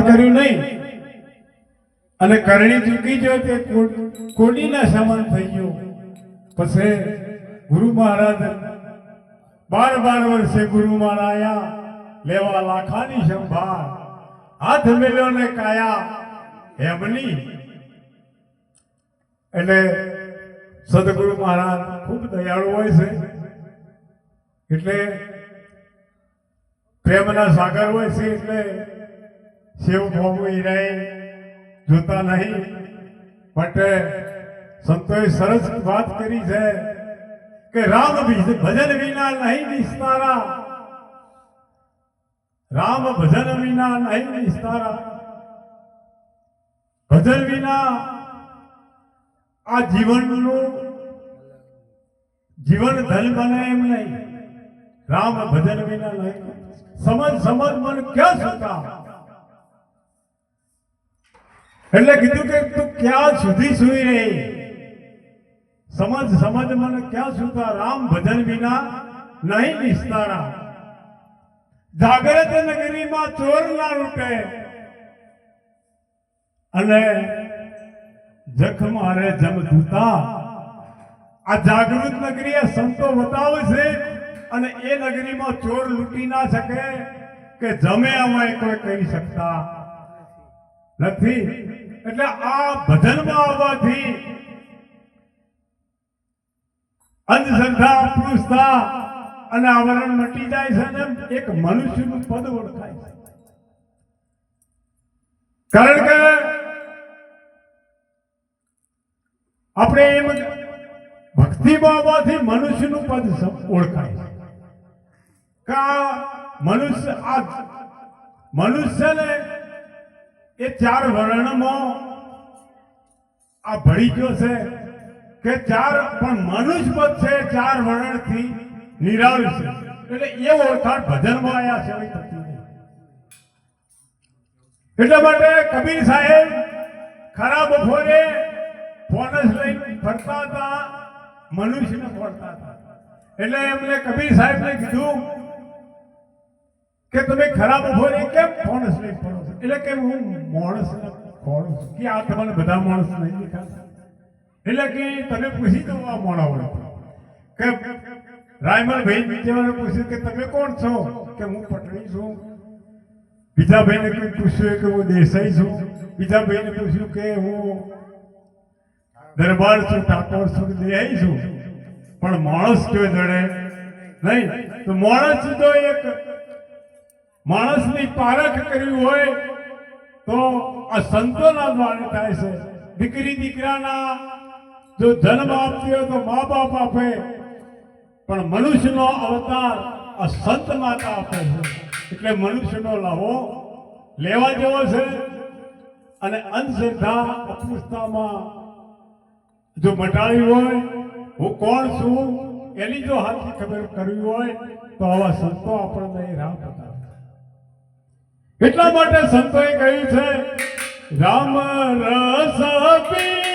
કર્યું નહીં. અને કરણી ચૂકી જો તે કોડીના સમાન થઈ ગયો. પછી ગુરુ મહારાજ બાર બાર વર્ષે ગુરુ મહારાજ લેવા લાખાની સંભાળ, હાથ મેલ્યો ને કાયા, એમની. એટલે સદગુરુ મહારાજ ખૂબ દયાળુ હોય છે. એટલે પ્રેમના સાગર હોય છે, એટલે શિવ ભોગુ હીરાએ જોતા નહીં. માટે સંતોએ સરસ વાત કરી છે કે રામ ભજન વિના નહીં નિસ્તારા. રામ ભજન વિના નહીં નિસ્તારા. ભજન વિના આ જીવનનું જીવન ધન બને એમ નહીં. રામ ભજન વિના નહીં. સમજ સમજ, મન ક્યાં સુતા એટલે કીધું કે તું ક્યાં સુધી સુઈ રહી? સમજ સમજ મને ક્યાં સુતા? રામ ભજન વિના નહીં નિસ્તારા. જાગ્રત નગરીમાં ચોર ના લૂટે અને જખ મારે જમ ધૂતા. આ જાગૃત નગરી એ સંતો બતાવે છે અને એ નગરીમાં ચોર લૂંટી ના શકે કે જમે અમે કોઈ કહી શકતા. નથી. એટલે આ ભજનમાં આવવાથી અંધશ્રદ્ધા અપૃષ્ટતા અને આવરણ મટી જાય છે અને એક મનુષ્યનું પદ ઓળખાય છે. કારણ કે આપણે એમ ભક્તિ બાબાથી મનુષ્યનું પદ ઓળખાય છે. કા મનુષ્ય, આ મનુષ્યને એ ચાર વર્ણમાં આ ભળી ગયો છે કે ચાર પણ મનુષ્ય પદ છે, ચાર વર્ણથી નિરાળ છે એટલે એ ઓળખાણ ભજનમાં આવ્યા છે. એટલા માટે કબીર સાહેબ ખરા બપોરે ફોનસ લઈને ફરતા હતા, મનુષ્યને ફોડતા હતા એટલે એમને કબીર સાહેબને કીધું કે તમે ખરા બપોરે કેમ ફોનસ લઈને ફરો છો. એટલે કે હું માણસ ખોળું છું. કે આ તમને બધા માણસ નહીં દેખાતા એટલે કે તમે પૂછી દો આ મોડાઓને કે રાયમલ ભાઈ બીજાને પૂછ્યું કે તમે કોણ છો? કે હું પટણી છું. બીજા ભાઈને કોઈ પૂછ્યું કે હું દેસાઈ છું. બીજા ભાઈને પૂછ્યું કે હું દરબાર છું ઠાકોર છું દેહાઈ છું. પણ માણસ કયો જડે નહીં, તો માણસ તો એક માણસની પારખ કરવી હોય તો આ સંતોના દ્વારે થાય છે. દીકરી દીકરાના જો જન્મ આપતી હોય તો મા બાપ આપે, પણ મનુષ્યનો અવતાર આ સંત માતા આપે છે. એટલે મનુષ્યનો લાવો લેવા જેવો છે અને અંધશ્રદ્ધા અપુષ્તામાં જો મટાવી હોય, હું કોણ છું એની જો હાથી ખબર કરવી હોય, તો આવા સંતો આપણને રાહ એટલા માટે સંતોએ કહ્યું છે રામ રસ પીવા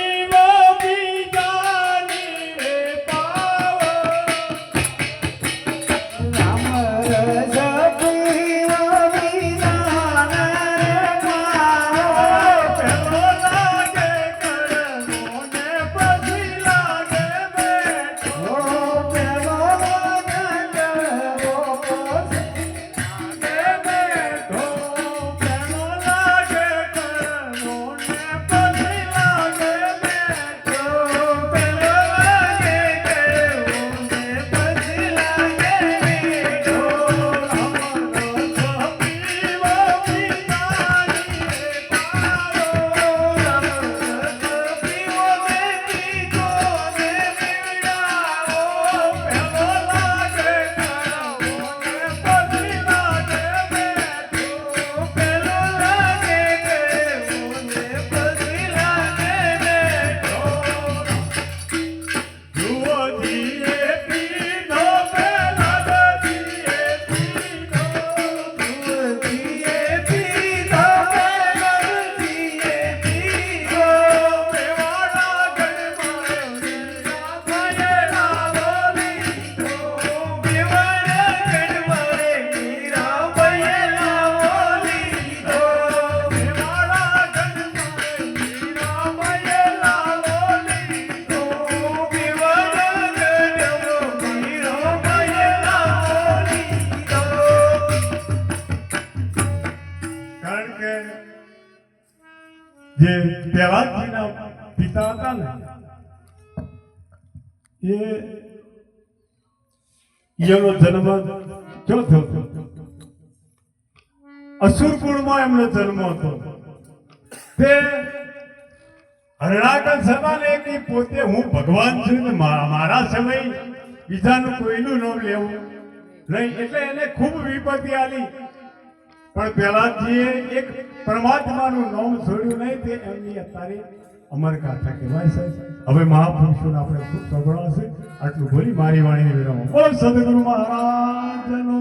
જે પહેલાજીના પિતા હતા ને, એ એનો જન્મ કયો થયો અસુરકુળમાં અસુર કુળમાં એમનો જન્મ હતો. તે હરણાકર સમાને કે પોતે હું ભગવાન છું ને મારા સમય બીજાનું કોઈનું નામ લેવું નહીં, એટલે એને ખૂબ વિપત્તિ આલી. પણ પહેલાજીએ એક પરમાત્માનું નામ છોડ્યું નહીં, તે એમની અત્યારે અમર ગાથા કહેવાય છે. હવે મહાપુરુષોને આપણે ખૂબ સંભળાશે આટલું બોલી મારી વાણીને વિરામ બોલ સદગુરુ મહારાજનો.